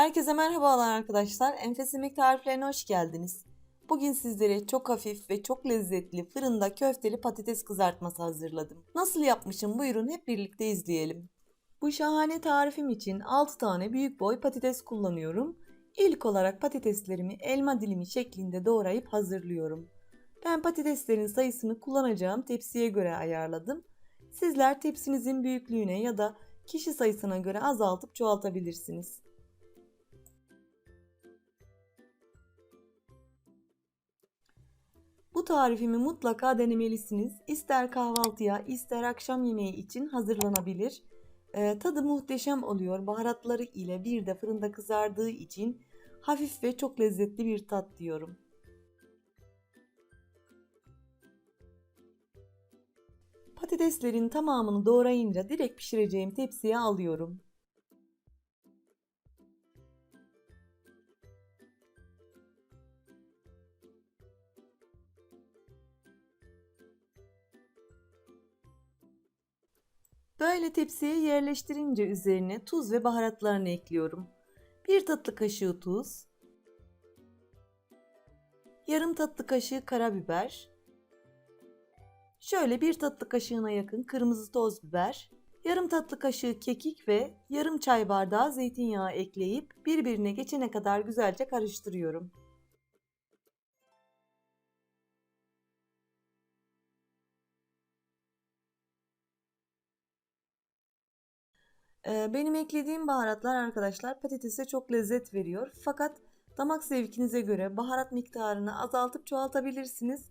Herkese merhabalar arkadaşlar. Enfes Yemek tariflerine hoş geldiniz. Bugün sizlere çok hafif ve çok lezzetli fırında köfteli patates kızartması hazırladım. Nasıl yapmışım buyurun hep birlikte izleyelim. Bu şahane tarifim için 6 tane büyük boy patates kullanıyorum. İlk olarak patateslerimi elma dilimi şeklinde doğrayıp hazırlıyorum. Ben patateslerin sayısını kullanacağım tepsiye göre ayarladım. Sizler tepsinizin büyüklüğüne ya da kişi sayısına göre azaltıp çoğaltabilirsiniz. Bu tarifimi mutlaka denemelisiniz. İster kahvaltıya, ister akşam yemeği için hazırlanabilir. Ee, tadı muhteşem oluyor. Baharatları ile bir de fırında kızardığı için hafif ve çok lezzetli bir tat diyorum. Patateslerin tamamını doğrayınca direkt pişireceğim tepsiye alıyorum. Böyle tepsiye yerleştirince üzerine tuz ve baharatlarını ekliyorum. 1 tatlı kaşığı tuz, yarım tatlı kaşığı karabiber, şöyle 1 tatlı kaşığına yakın kırmızı toz biber, yarım tatlı kaşığı kekik ve yarım çay bardağı zeytinyağı ekleyip birbirine geçene kadar güzelce karıştırıyorum. Benim eklediğim baharatlar arkadaşlar patatese çok lezzet veriyor. Fakat damak zevkinize göre baharat miktarını azaltıp çoğaltabilirsiniz.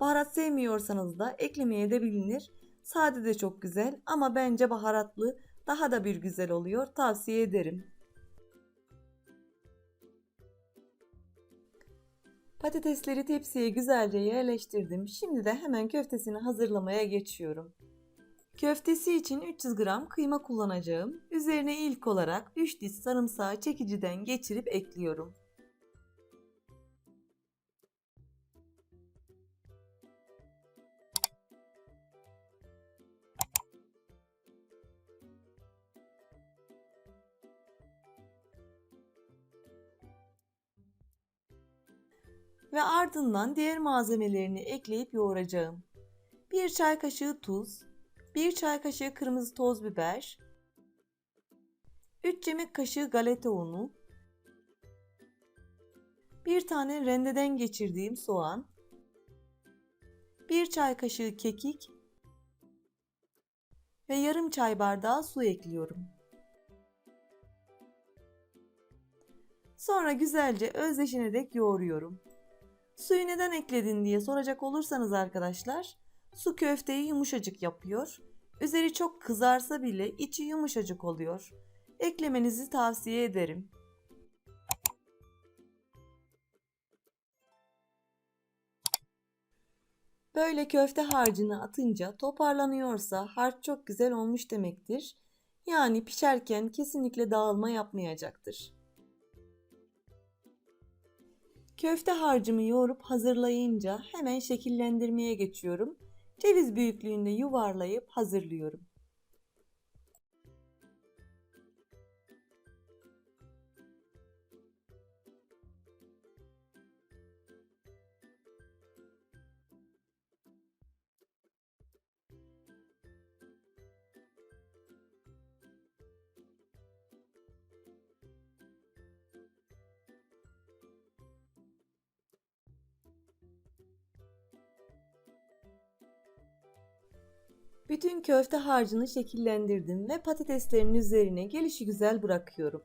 Baharat sevmiyorsanız da eklemeye de bilinir. Sade de çok güzel ama bence baharatlı daha da bir güzel oluyor. Tavsiye ederim. Patatesleri tepsiye güzelce yerleştirdim. Şimdi de hemen köftesini hazırlamaya geçiyorum. Köftesi için 300 gram kıyma kullanacağım. Üzerine ilk olarak 3 diş sarımsağı çekiciden geçirip ekliyorum. Ve ardından diğer malzemelerini ekleyip yoğuracağım. 1 çay kaşığı tuz, 1 çay kaşığı kırmızı toz biber, 3 yemek kaşığı galeta unu, 1 tane rendeden geçirdiğim soğan, 1 çay kaşığı kekik ve yarım çay bardağı su ekliyorum. Sonra güzelce özleşene dek yoğuruyorum. Suyu neden ekledin diye soracak olursanız arkadaşlar, Su köfteyi yumuşacık yapıyor. Üzeri çok kızarsa bile içi yumuşacık oluyor. Eklemenizi tavsiye ederim. Böyle köfte harcını atınca toparlanıyorsa harç çok güzel olmuş demektir. Yani pişerken kesinlikle dağılma yapmayacaktır. Köfte harcımı yoğurup hazırlayınca hemen şekillendirmeye geçiyorum ceviz büyüklüğünde yuvarlayıp hazırlıyorum. Bütün köfte harcını şekillendirdim ve patateslerin üzerine gelişi güzel bırakıyorum.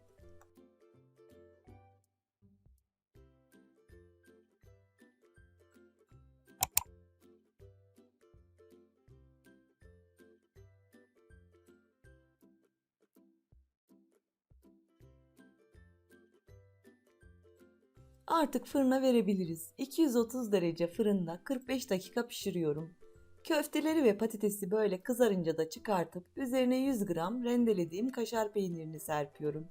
Artık fırına verebiliriz. 230 derece fırında 45 dakika pişiriyorum. Köfteleri ve patatesi böyle kızarınca da çıkartıp üzerine 100 gram rendelediğim kaşar peynirini serpiyorum.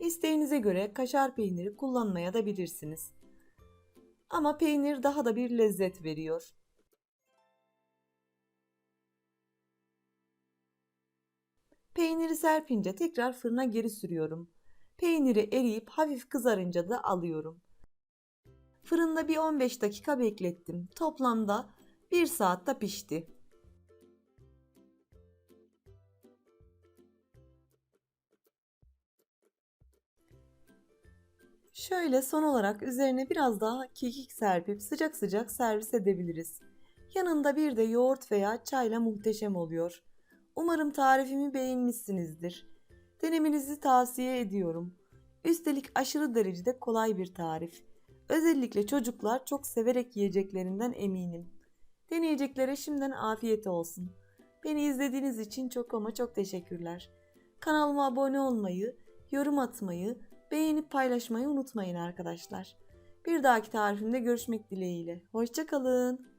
İsteğinize göre kaşar peyniri kullanmaya da bilirsiniz. Ama peynir daha da bir lezzet veriyor. Peyniri serpince tekrar fırına geri sürüyorum. Peyniri eriyip hafif kızarınca da alıyorum. Fırında bir 15 dakika beklettim. Toplamda 1 saatte pişti. Şöyle son olarak üzerine biraz daha kekik serpip sıcak sıcak servis edebiliriz. Yanında bir de yoğurt veya çayla muhteşem oluyor. Umarım tarifimi beğenmişsinizdir. Denemenizi tavsiye ediyorum. Üstelik aşırı derecede kolay bir tarif. Özellikle çocuklar çok severek yiyeceklerinden eminim. Deneyeceklere şimdiden afiyet olsun. Beni izlediğiniz için çok ama çok teşekkürler. Kanalıma abone olmayı, yorum atmayı, beğenip paylaşmayı unutmayın arkadaşlar. Bir dahaki tarifimde görüşmek dileğiyle. Hoşçakalın.